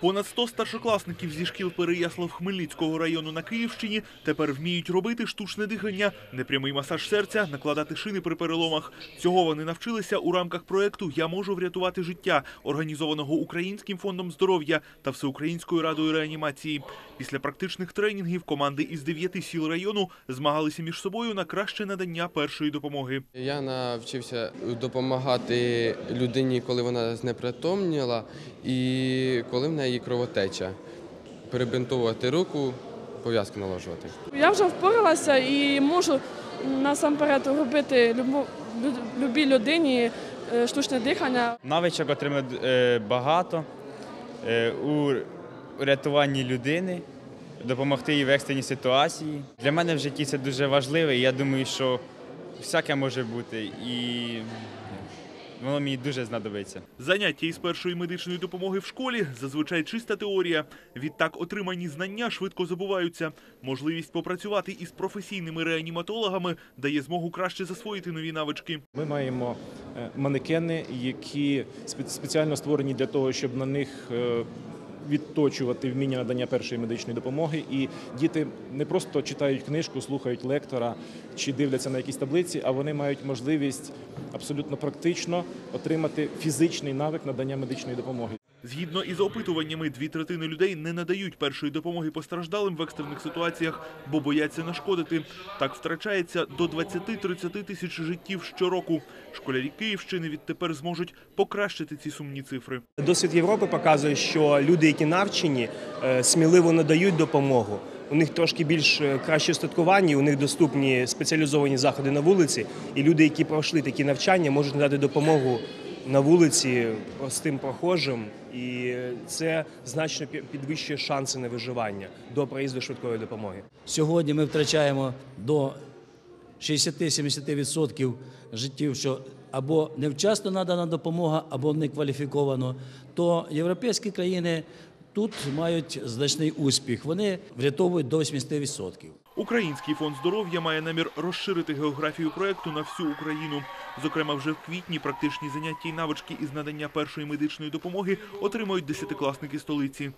Понад 100 старшокласників зі шкіл Переяслав Хмельницького району на Київщині тепер вміють робити штучне дихання, непрямий масаж серця, накладати шини при переломах. Цього вони навчилися у рамках проекту Я можу врятувати життя, організованого Українським фондом здоров'я та Всеукраїнською радою реанімації. Після практичних тренінгів команди із дев'яти сіл району змагалися між собою на краще надання першої допомоги. Я навчився допомагати людині, коли вона знепритомніла, і коли в неї кровотеча. Перебинтовувати руку, пов'язки наложувати. Я вже впоралася і можу насамперед робити любій людині е, штучне дихання. Навичок отримали е, багато е, у рятуванні людини, допомогти їй в екстреній ситуації. Для мене в житті це дуже важливо, і я думаю, що всяке може бути, і воно мені дуже знадобиться. Заняття із першої медичної допомоги в школі зазвичай чиста теорія. Відтак отримані знання швидко забуваються. Можливість попрацювати із професійними реаніматологами дає змогу краще засвоїти нові навички. Ми маємо е, манекени, які спе- спеціально створені для того, щоб на них е, відточувати вміння надання першої медичної допомоги. І діти не просто читають книжку, слухають лектора чи дивляться на якісь таблиці, а вони мають можливість абсолютно практично отримати фізичний навик надання медичної допомоги. Згідно із опитуваннями, дві третини людей не надають першої допомоги постраждалим в екстрених ситуаціях, бо бояться нашкодити. Так втрачається до 20-30 тисяч життів щороку. Школярі Київщини відтепер зможуть покращити ці сумні цифри. Досвід Європи показує, що люди, які навчені, е, сміливо надають допомогу. У них трошки більш е, краще статкування, у них доступні спеціалізовані заходи на вулиці, і люди, які пройшли такі навчання, можуть надати допомогу на вулиці простим прохожим, і це значно пі- підвищує шанси на виживання до приїзду швидкої допомоги. Сьогодні ми втрачаємо до 60-70% життів, що або невчасно надана допомога, або некваліфіковано, то європейські країни тут мають значний успіх. Вони врятовують до 80%. Український фонд здоров'я має намір розширити географію проекту на всю Україну. Зокрема, вже в квітні практичні заняття і навички із надання першої медичної допомоги отримають десятикласники столиці.